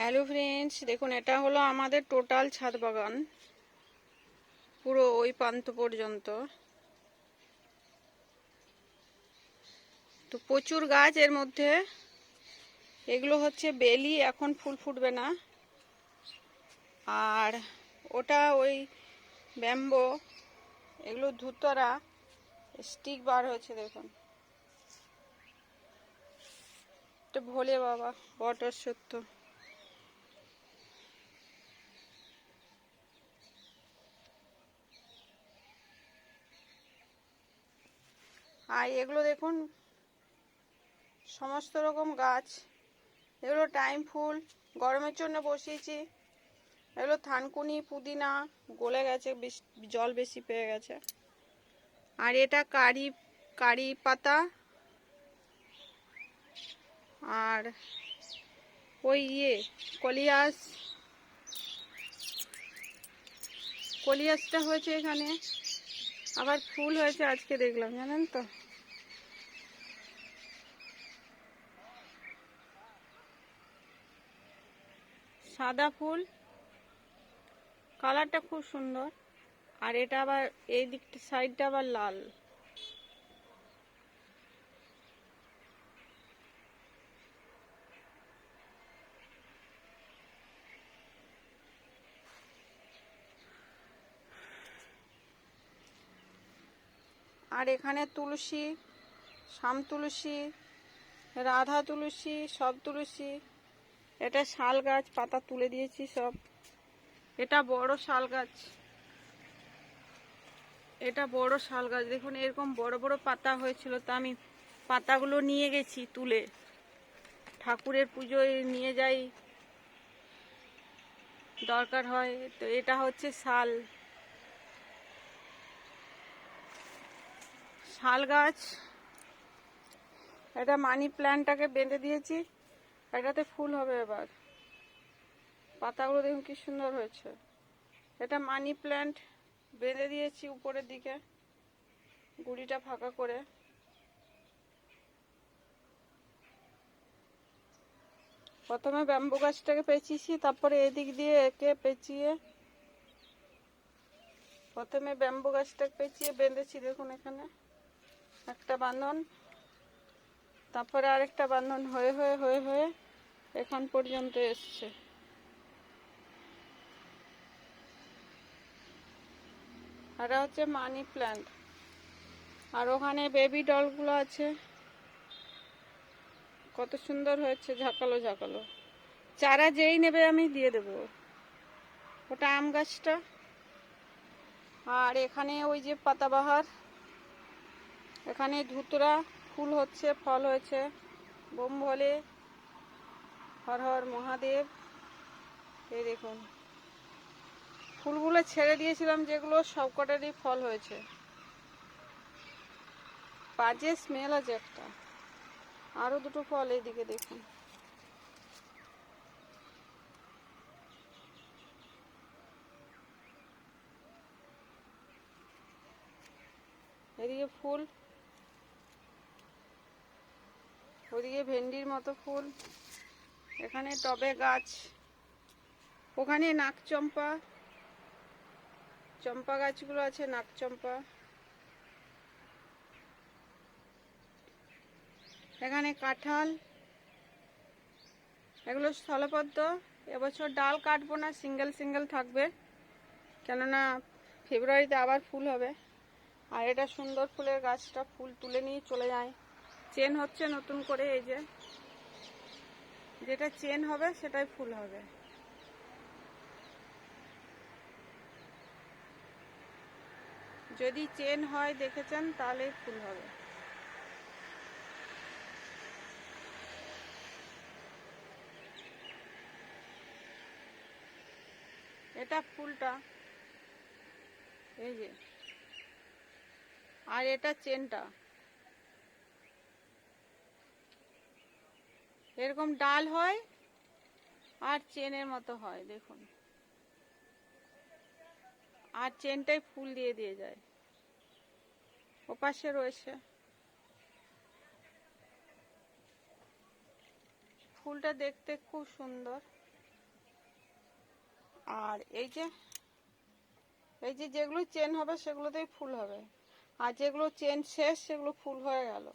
Hello friends, দেখুন, এটা হলো আমাদের টোটাল ছাদ বাগান। পুরো ওই প্রান্ত পর্যন্ত। তো প্রচুর গাছ এর মধ্যে। এগুলো হচ্ছে বেলি, এখন ফুল ফুটবে না। আর ওটা ওই ব্যাম্বো, এগুলো ধুতরা, স্টিক বার হয়েছে, দেখুন। ভোলে বাবা বটর সত্য আর এগুলো দেখুন, সমস্ত রকম গাছ। এগুলো টাইম ফুল, গরমের জন্য বসিয়েছি। এগুলো থানকুনি, পুদিনা, গলে গেছে জল বেশি পেয়ে গেছে। আর এটা কারি কারি পাতা। আর ওই ইয়ে কলিয়াস। কলিয়াসটা হয়েছে এখানে। আবার ফুল হয়েছে আজকে দেখলাম, জানেন তো? সাদা ফুল। কালারটা খুব সুন্দর। আর এটা আবার এই দিকটা, সাইডটা আবার লাল। আর এখানে তুলসী শাম তুলসী, রাধা তুলসী, সব তুলসী। এটা শাল গাছ, পাতা তুলে দিয়েছি সব। এটা বড় শাল গাছ। এটা বড় শাল গাছ। দেখুন, এরকম বড় বড় পাতা হয়েছিল তা আমি পাতাগুলো নিয়ে গেছি তুলে। ঠাকুরের পুজোয় নিয়ে যাই। দরকার হয়, তো এটা হচ্ছে শাল। শাল গাছ। এটা মানি প্ল্যান্টটাকে বেঁধে দিয়েছি। এটাতে ফুল হবে এবার। পাতাগুলো দেখুন কি সুন্দর হয়েছে। এটা মানি প্ল্যান্ট বেঁধে দিয়েছি উপরের দিকে, গুড়িটা ফাঁকা করে। প্রথমে ব্যাম্বু গাছটাকে পেঁচিয়েছি, তারপরে এদিক দিয়ে একে পেঁচিয়ে, প্রথমে ব্যাম্বু গাছটাকে পেঁচিয়ে বেঁধেছি দেখুন এখানে। একটা বাঁধন। তারপরে আরেকটা বাঁধন হয়ে হয়ে হয়ে হয়ে এখান পর্যন্ত এসছে। এটা হচ্ছে মানি প্ল্যান্ট। আর ওখানে বেবি ডলগুলো আছে। কত সুন্দর হয়েছে, ঝাঁকালো ঝাঁকালো। চারা যেই নেবে আমি দিয়ে দেব। ওটা আম গাছটা। আর এখানে ওই যে পাতাবাহার। এখানে ধুতরা। ফুল হচ্ছে, ফল হয়েছে। বোম ভোলে, হর হর মহাদেব। এই দেখুন। ফুলগুলো ছেড়ে দিয়েছিলাম, যেগুলো সবকটারই ফল হয়েছে। বাজে স্মেল আছে একটা। আরও দুটো ফল এইদিকে দেখুন। এদিকে ফুল ওদিকে ভেন্ডির মতো ফুল। এখানে টবে গাছ। ওখানে নাকচম্পা চম্পা গাছগুলো আছে নাকচম্পা এখানে কাঁঠাল। এগুলো স্থলপদ্ম। এবছর ডাল কাটবো না, সিঙ্গেল সিঙ্গেল থাকবে। কেননা ফেব্রুয়ারিতে আবার ফুল হবে। আর এটা সুন্দর ফুলের গাছটা ফুল তুলে নিয়ে চলে যায়। চেন হচ্ছে নতুন করে, এই যে। যেটা চেন হবে, সেটাই ফুল হবে। যদি চেন হয় দেখেছেন, তাহলেই ফুল হবে। এটা ফুলটা, এই যে। আর এটা চেনটা। এরকম ডাল হয় আর চেনের মতো হয়, দেখুন। আর চেনটাই ফুল দিয়ে দিয়ে যায়। ওপাশে রয়েছে। ফুলটা দেখতে খুব সুন্দর। আর এই যে এই যে যেগুলো চেন হবে সেগুলোতেই ফুল হবে। আর যেগুলো চেন শেষ, সেগুলো ফুল হয়ে গেল।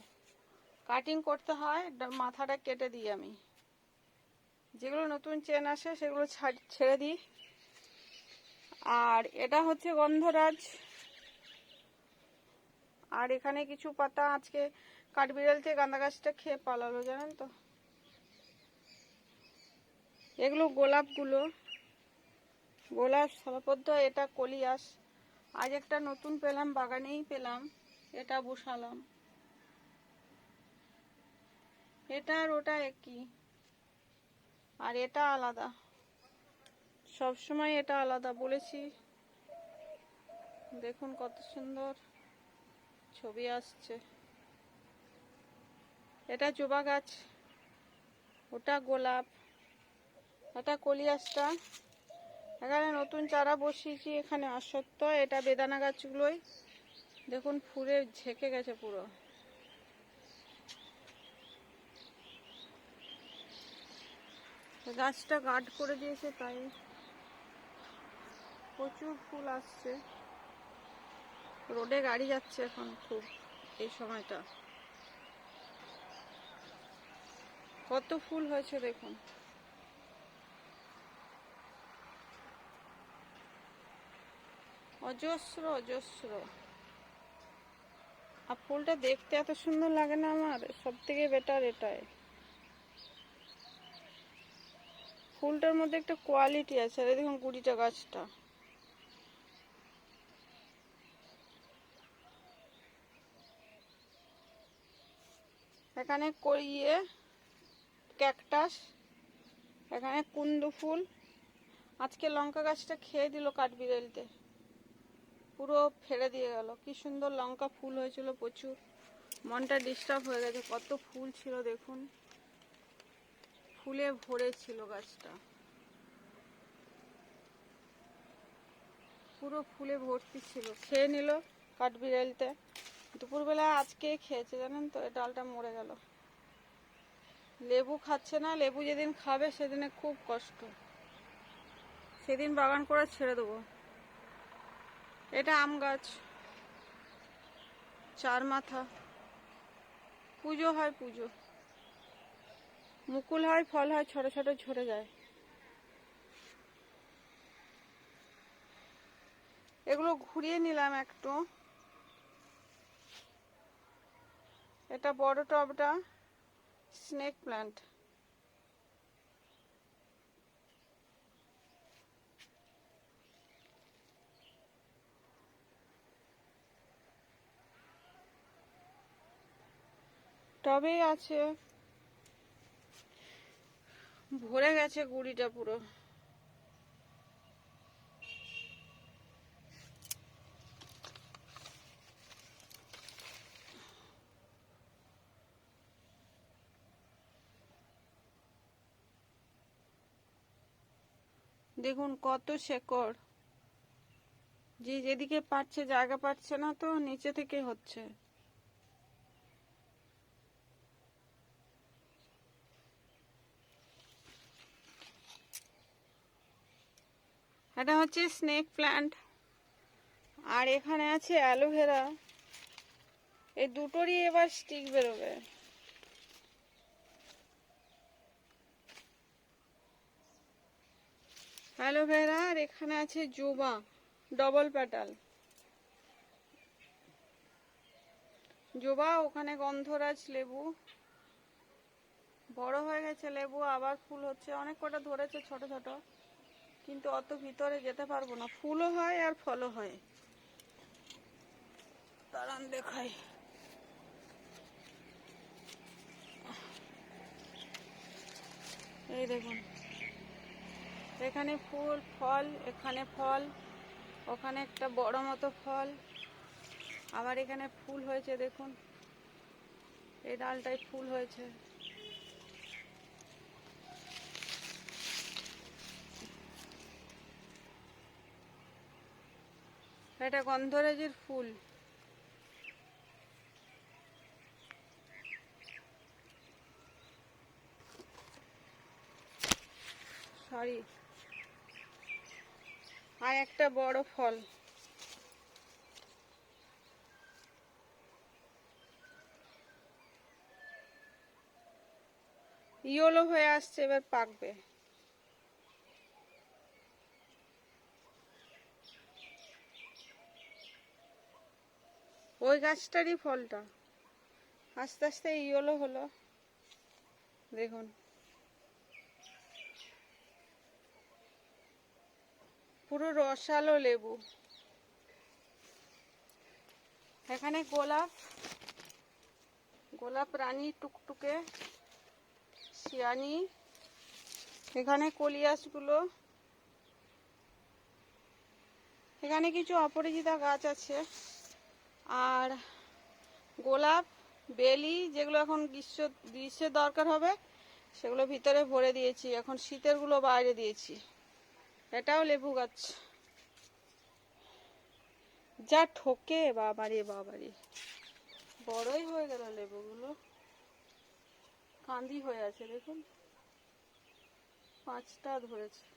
কাটিং করতে হয় মাথাটা কেটে দিই আমি। যেগুলো নতুন চেন আসে, সেগুলো ছাড়- দিই। আর এটা হচ্ছে গন্ধরাজ। আর এখানে কিছু পাতা আজকে কাঠবিড়াল থেকে গাঁদা গাছটা খেয়ে পালালো, জানেন তো? এগুলো গোলাপগুলো। গোলাপ স্থলপদ্ম, এটা কলিয়াস। আজ একটা নতুন পেলাম, বাগানেই পেলাম, এটা বসালাম। এটা আর ওটা একই। আর এটা আলাদা। সব সময় এটা আলাদা বলেছি। দেখুন কত সুন্দর ছবি আসছে। এটা জবা গাছ, ওটা গোলাপ এটা কলিয়াসটা। এখানে নতুন চারা বসিয়েছি এখানে অশ্বত্থ এটা বেদানা গাছগুলোই। দেখুন ফুলে ঝেঁকে গেছে পুরো। গাছটা গার্ড করে দিয়েছে তাই। প্রচুর ফুল আসছে। রোডে গাড়ি যাচ্ছে এখন খুব এই সময়টা। কত ফুল হয়েছে দেখুন। অজস্র অজস্র। আর ফুলটা দেখতে এত সুন্দর লাগে না আমার। সব থেকে বেটার এটাই। ফুলটার মধ্যে একটা কোয়ালিটি আছে। আর দেখুন কুড়িটা গাছটা। এখানে করিয়ে ক্যাকটাস এখানে কুন্দু ফুল। আজকে লঙ্কা গাছটা খেয়ে দিল কাঠ কাঠবিড়ালিতে। পুরো ফেলে দিয়ে গেল। কি সুন্দর লঙ্কা ফুল হয়েছিল প্রচুর। মনটা ডিস্টার্ব হয়ে গেছে। কত ফুল ছিল দেখুন। ফুলে ভরে ছিল গাছটা। পুরো ফুলে ভর্তি ছিল। খেয়ে নিল কাঠবিড়ালিতে। দুপুরবেলা আজকে খেয়েছে, জানেন তো? এই ডালটা মরে গেল। লেবু খাচ্ছে না, লেবু যেদিন খাবে সেদিনে খুব কষ্ট। সেদিন বাগান করে ছেড়ে দেবো। এটা আম গাছ। চার মাথা। পুজো হয় পুজো। মুকুল হয়, ফল হয় ছোট ছোট ঝরে যায়। এগুলো ঘুরিয়ে নিলাম একটু। এটা বড় টবটা স্নেক প্ল্যান্ট টবেই আছে। ভরে গেছে গুড়িটা পুরো। দেখুন কত শেকড়। যে যেদিকে পাচ্ছে জায়গা পাচ্ছে না তো, নিচে থেকে হচ্ছে। এটা হচ্ছে স্নেক প্ল্যান্ট আর এখানে আছে অ্যালোভেরা। এই দুটোরই এবার স্টিক বেরোবে। অ্যালোভেরা আর এখানে আছে জুবা ডবল প্যাটাল জবা, ওখানে গন্ধরাজ লেবু। বড় হয়ে গেছে লেবু, আবার ফুল হচ্ছে। অনেক কটা ধরেছে ছোট ছোট। কিন্তু অত ভিতরে যেতে পারব না। ফুলও হয় আর ফলও হয়। দাঁড়ান দেখাই। এই দেখুন। এখানে ফুল, ফল, এখানে ফল, ওখানে একটা বড় মতো ফল। আবার এখানে ফুল হয়েছে, দেখুন। এই ডালটায় ফুল হয়েছে। এটা গন্ধরাজের ফুল। সরি আর একটা বড় ফল। ইয়েলো হয়ে আসছে এবার পাকবে। ওই গাছটারই ফলটা। আস্তে আস্তে ইয়েলো হলো। দেখুন। পুরো রসালো লেবু। এখানে গোলাপ গোলাপ রানী টুকটুকে, শিয়ানি, এখানে কলিয়াসগুলো এখানে কিছু অপরাজিতা গাছ আছে। আর গোলাপ, বেলি যেগুলো এখন গ্রীষ্ম, গ্রীষ্মের দরকার হবে, সেগুলো ভিতরে ভরে দিয়েছি। এখন শীতেরগুলো বাইরে দিয়েছি। এটাও লেবু গাছ। যা ঠোকে, বাবারে বাবারে। বড়ই হয়ে গেল লেবুগুলো। কান্দি হয়ে আছে, দেখুন। পাঁচটা ধরেছে।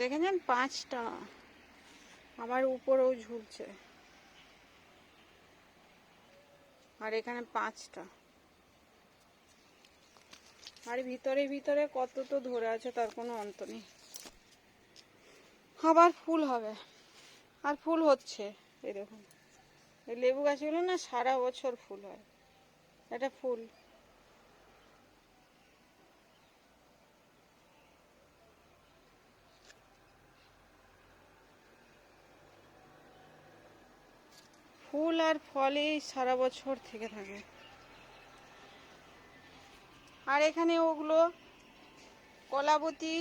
দেখেছেন পাঁচটা। আবার উপরেও ঝুলছে। আর এখানে পাঁচটা। আর ভিতরে ভিতরে কত তো ধরে আছে, তার কোনো অন্ত নেই। আবার ফুল হবে। আর ফুল হচ্ছে এই লেবু গাছগুলো না সারা বছর ফুল হয়। এটা ফুল। ফুল আর ফলেই সারা বছর থেকে থাকে। আর এখানে ওগুলো কলাবতী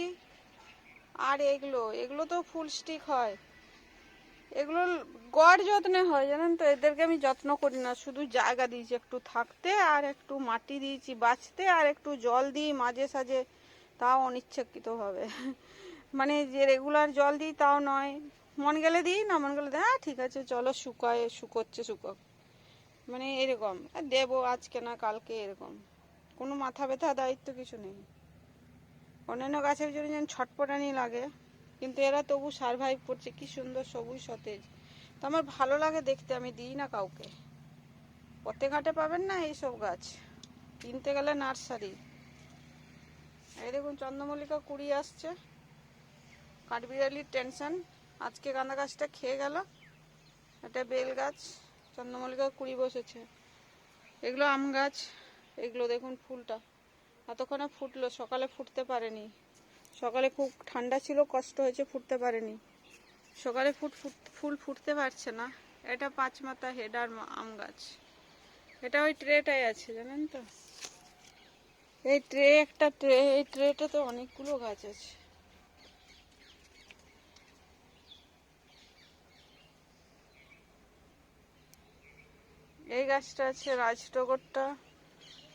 আর এগুলো এগুলো তো ফুল স্টিক হয়। এগুলো গড় যত্নে হয়, জানেন তো? এদেরকে আমি যত্ন করি না, শুধু জায়গা দিয়েছি, একটু থাকতে আর একটু মাটি দিয়েছি, বাঁচতে আর একটু জল দিই মাঝে সাঝে, তাও অনিচ্ছাকৃতভাবে। মানে যে রেগুলার জল দিই তাও নয় মন গেলে দিই, না মন গেলে হ্যাঁ ঠিক আছে, চলো, শুকায়, শুকোচ্ছে, শুকোক। মানে এরকম। দেবো আজকে না কালকে এরকম। কোনো মাথা ব্যথা দায়িত্ব কিছু নেই। অন্যান্য গাছের জন্য যেন ছটপটানি লাগে। কিন্তু এরা তবু সারভাইভ করছে। কি সুন্দর সবুজ সতেজ। তো আমার ভালো লাগে দেখতে, আমি দিই না কাউকে। পথে ঘাটে পাবেন না এইসব গাছ। কিনতে গেলে নার্সারি। এই দেখুন, চন্দ্রমল্লিকা কুড়ি আসছে। কাঠবিড়ালির টেনশন। আজকে গাঁদা গাছটা খেয়ে গেল। এটা বেল গাছ চন্দ্রমল্লিকা কুড়ি বসেছে। এগুলো আম গাছ, এগুলো দেখুন ফুলটা। এতক্ষণে ফুটলো, সকালে ফুটতে পারেনি। সকালে খুব ঠান্ডা ছিল, কষ্ট হয়েছে, ফুটতে পারেনি। সকালে ফুট ফুল ফুটতে পারছে না। এটা পাঁচ মাথা হেডার আম গাছ। এটা ওই ট্রেটাই আছে, জানেন তো? এই ট্রে, একটা ট্রে, এই ট্রেটাতে অনেকগুলো গাছ আছে। এই গাছটা আছে রাজটগরটা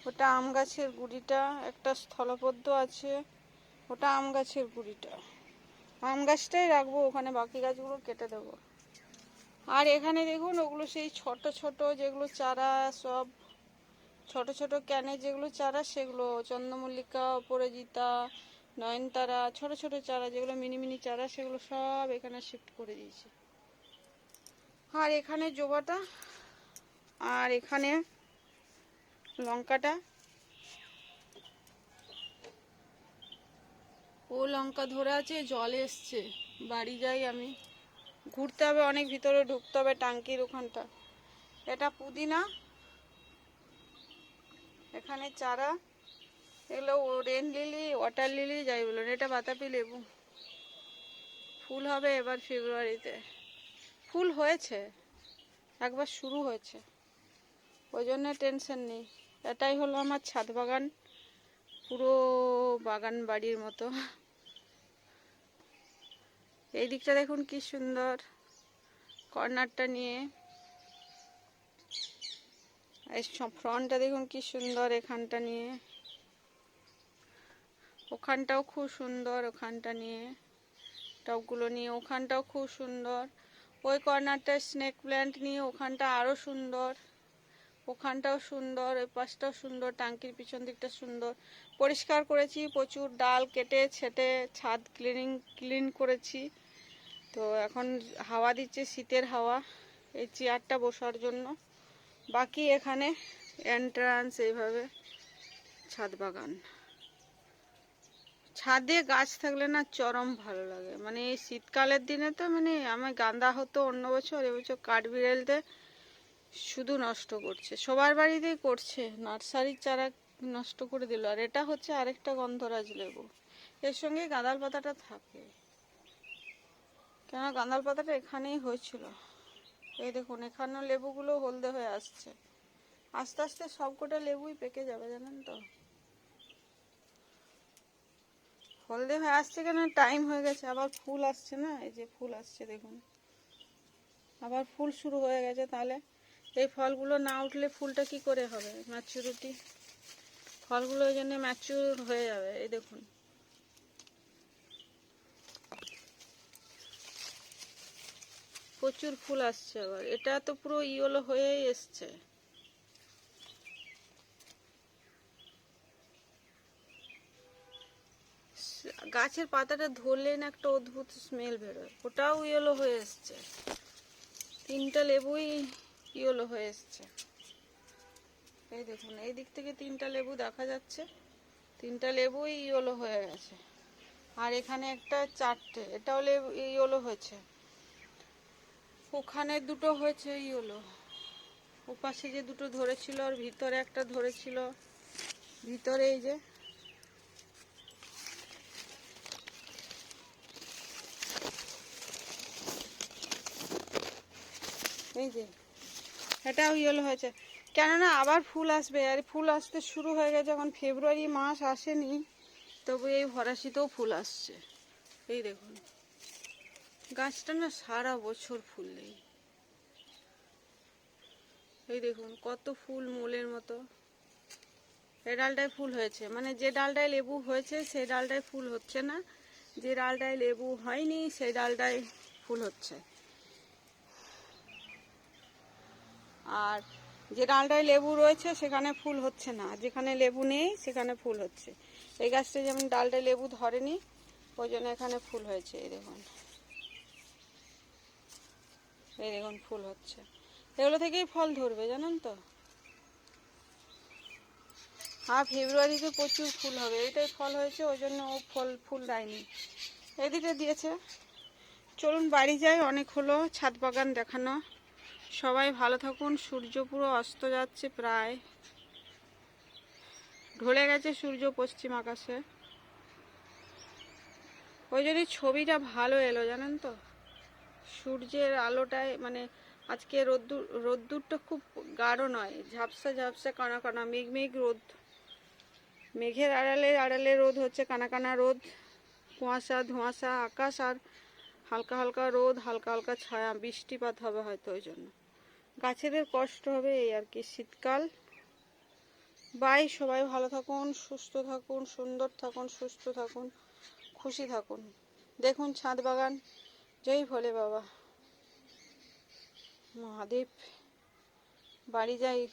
ওটা আম গাছের গুড়িটা, একটা স্থলপদ্ম আছে, ওটা আম গাছের গুড়িটা। আম গাছটাই রাখব, ওখানে বাকি গাছগুলো কেটে দেবো। আর এখানে দেখুন, ওগুলো সেই ছোট ছোট যেগুলো চারা সব, ছোট ছোট ক্যানে যেগুলো চারা, সেগুলো চন্দ্রমল্লিকা, অপরাজিতা, নয়নতারা, ছোট ছোট চারা যেগুলো মিনি মিনি চারা, সেগুলো সব এখানে শিফট করে দিয়েছি। আর এখানে জবাটা আর এখানে লঙ্কাটা। ও লঙ্কা ধরে আছে, জল এসছে। বাড়ি যাই আমি। ঘুরতে হবে, অনেক ভিতরে ঢুকতে হবে টাঙ্কির ওখানটা। এটা পুদিনা। এখানে চারা। এগুলো রেন লিলি ওয়াটার লিলি যাই বলুন এটা বাতাবি লেবু। ফুল হবে এবার ফেব্রুয়ারিতে ফুল হয়েছে। একবার শুরু হয়েছে। ওই জন্য টেনশন নেই। এটাই হলো আমার ছাদ বাগান। পুরো বাগান বাড়ির মতো। এই দিকটা দেখুন কি সুন্দর। কর্নারটা নিয়ে। ফ্রন্টটা দেখুন কি সুন্দর এখানটা নিয়ে। ওখানটাও খুব সুন্দর ওখানটা নিয়ে। টবগুলো নিয়ে ওখানটাও খুব সুন্দর। ওই কর্নারটা স্নেক প্ল্যান্ট নিয়ে ওখানটা আরও সুন্দর। ওখানটাও সুন্দর ওই পাশটাও সুন্দর, টাঙ্কির পিছন দিকটা সুন্দর। পরিষ্কার করেছি, প্রচুর ডাল কেটে, ছেটে, ছাদ ক্লিনিং ক্লিন করেছি। তো এখন হাওয়া দিচ্ছে, শীতের হাওয়া, এই চেয়ারটা বসার জন্য। বাকি এখানে এন্ট্রান্স এইভাবে ছাদ বাগান। ছাদে গাছ থাকলে না চরম ভালো লাগে। মানে এই শীতকালের দিনে তো মানে আমার গাঁদা হতো অন্য বছর, এবছর কাঠবিড়ালতে শুধু নষ্ট করছে। সবার বাড়িতেই করছে। নার্সারির চারা নষ্ট করে দিল। আর এটা হচ্ছে আরেকটা গন্ধরাজ লেবু। এর সঙ্গে গাঁদাল পাতাটা থাকে। কেন গাঁদাল পাতাটা এখানেই হয়েছিল। এই দেখুন এখানেও লেবুগুলো হলদে হয়ে আসছে। আস্তে আস্তে সবকটা লেবুই পেকে যাবে, জানেন তো? হলদে হয়ে আসছে কেন? টাইম হয়ে গেছে। আবার ফুল আসছে না? এই যে ফুল আসছে, দেখুন। আবার ফুল শুরু হয়ে গেছে, তাহলে এই ফলগুলো না উঠলে ফুলটা কি করে হবে? ম্যাচুরিটি ফলগুলো ওই জন্য ম্যাচুর হয়ে যাবে, এই দেখুন। প্রচুর ফুল আসছে আবার। এটা তো পুরো ইয়েলো হয়েই এসছে। গাছের পাতাটা ধরলে না একটা অদ্ভুত স্মেল বেরোয়। ওটাও ইয়েলো হয়ে এসছে। তিনটা লেবুই ইয়েলো হয়ে এসছে। এই দেখুন, এই দিক থেকে তিনটা লেবু দেখা যাচ্ছে। তিনটা লেবুই ইয়েলো হয়ে গেছে। আর এখানে একটা চারটে, এটাও লেবু, ইয়েলো হয়েছে। ওখানে দুটো হয়েছে ইয়েলো। ওপাশে যে দুটো ধরেছিল আর ভিতরে একটা ধরেছিল। ভিতরে এই যে এই যে এটাও ইয়েলো হয়েছে। কেননা আবার ফুল আসবে, আর ফুল আসতে শুরু হয়ে গেছে এখন ফেব্রুয়ারি মাস আসেনি, তবু এই ভরাশিতেও ফুল আসছে। এই দেখুন, গাছটা না সারা বছর ফুল নেই। এই দেখুন, কত ফুল মোলের মতো। এই ডালটায় ফুল হয়েছে মানে যে ডালটায় লেবু হয়েছে, সেই ডালটায় ফুল হচ্ছে না। যে ডালটায় লেবু হয়নি, সেই ডালটায় ফুল হচ্ছে। আর যে ডালটায় লেবু রয়েছে, সেখানে ফুল হচ্ছে না। যেখানে লেবু নেই, সেখানে ফুল হচ্ছে। এই গাছটা যেমন ডালটায় লেবু ধরেনি, ওই জন্য এখানে ফুল হয়েছে, এই দেখুন। এই দেখুন, ফুল হচ্ছে। এগুলো থেকেই ফল ধরবে, জানেন তো? হ্যাঁ ফেব্রুয়ারিতে প্রচুর ফুল হবে। এটাই ফল হয়েছে, ওই জন্য ও ফল, ফুল দেয়নি। এদিকে দিয়েছে। চলুন বাড়ি যাই, অনেক হলো, ছাদ বাগান দেখানো। সবাই ভালো থাকুন, সূর্য পুরো অস্ত যাচ্ছে প্রায়। ঢলে গেছে সূর্য পশ্চিম আকাশে। ওই যদি ছবিটা ভালো এলো, জানেন তো? সূর্যের আলোটায় মানে আজকে রোদ্দুর, রোদ্দুরটা খুব গাঢ় নয়, ঝাপসা ঝাপসা কানা কানা, মেঘ মেঘ রোদ। মেঘের আড়ালে আড়ালে রোদ হচ্ছে, কানা কানা রোদ, কুয়াশা ধোঁয়াশা, আকাশ আর হালকা হালকা রোদ, হালকা হালকা ছায়া, বৃষ্টিপাত হবে হয়তো ওই জন্য। গাছেদের কষ্ট হবে এই আর কি শীতকাল। বাই, সবাই ভালো থাকুন, সুস্থ থাকুন, সুন্দর থাকুন, সুস্থ থাকুন, খুশি থাকুন। দেখুন ছাদ বাগান। জয় ভোলে বাবা। মহাদেব। বাড়ি যাই।